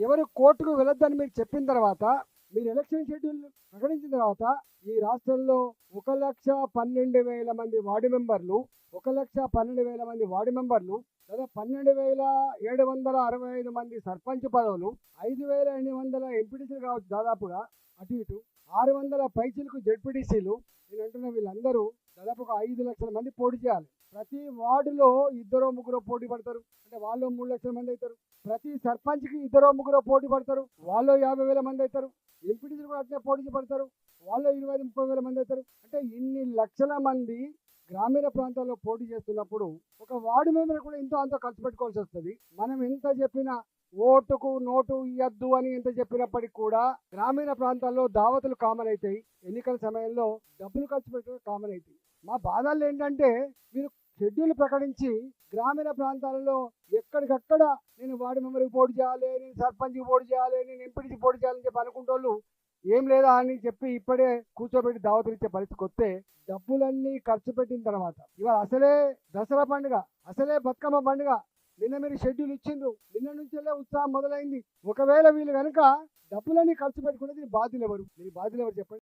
ఎవరు కోర్టుకు వెళ్ళొద్దని మీరు చెప్పిన తర్వాత మీరు ఎలక్షన్ షెడ్యూల్ ప్రకటించిన తర్వాత ఈ రాష్ట్రంలో ఒక లక్ష పన్నెండు వేల మంది వార్డు మెంబర్లు ఒక లక్ష పన్నెండు వేల మంది వార్డు మెంబర్లు లేదా పన్నెండు వేల ఏడు వందల అరవై ఐదు మంది సర్పంచ్ పదవులు ఐదు వేల ఎనిమిది వందల ఎంపీటీసీలు కావచ్చు దాదాపుగా అటు ఇటు ఆరు వందల పైసలకు జెడ్పీటీసీలు నేను అంటున్న వీళ్ళందరూ దాదాపు ఒక ఐదు లక్షల మంది పోటీ చేయాలి. ప్రతి వార్డులో ఇద్దరు ముగ్గురు పోటీ పడతారు. అంటే వాళ్ళు మూడు లక్షల మంది అవుతారు. ప్రతి సర్పంచ్కి ఇద్దరు ముగ్గురు పోటీ పడతారు. వాళ్ళు యాభై వేల మంది అవుతారు. ఎంపీటీసీలు కూడా అట్లే పోటీ పడతారు. వాళ్ళు ఇరవై ఐదు ముప్పై వేల మంది అవుతారు. అంటే ఇన్ని లక్షల మంది గ్రామీణ ప్రాంతాల్లో పోటీ చేస్తున్నప్పుడు ఒక వార్డు మెంబర్ కూడా ఇంత అంత ఖర్చు పెట్టుకోవాల్సి వస్తుంది. మనం ఎంత చెప్పినా ఓటుకు నోటు ఇయ్యద్దు అని ఎంత చెప్పినప్పటికీ కూడా గ్రామీణ ప్రాంతాల్లో దావతులు కామన్ అవుతాయి. ఎన్నికల సమయంలో డబ్బులు ఖర్చు పెట్టడం కామన్ అవుతాయి. మా బాధలు ఏంటంటే మీరు షెడ్యూల్ ప్రకటించి గ్రామీణ ప్రాంతాలలో ఎక్కడికక్కడ నేను వార్డు మెంబర్కి పోటీ చేయాలి నేను సర్పంచ్కి పోటీ చేయాలి నేను ఎంపీటీసీ పోటీ చేయాలని చెప్పి అనుకుంటోళ్ళు ఏం లేదా అని చెప్పి ఇప్పుడే కూర్చోబెట్టి దావతలిచ్చే పరిస్థితికి వస్తే డబ్బులన్నీ ఖర్చు పెట్టిన తర్వాత ఇవాళ అసలే దసరా పండుగ అసలే బతుకమ్మ పండుగ నిన్న మీరు షెడ్యూల్ ఇచ్చిండ్రు నిన్న నుంచెల్లే ఉత్సాహం మొదలైంది. ఒకవేళ వీళ్ళు కనుక డబ్బులన్నీ ఖర్చు పెట్టుకునేది బాధ్యులు ఎవరు? మీరు బాధ్యులు ఎవరు చెప్పండి?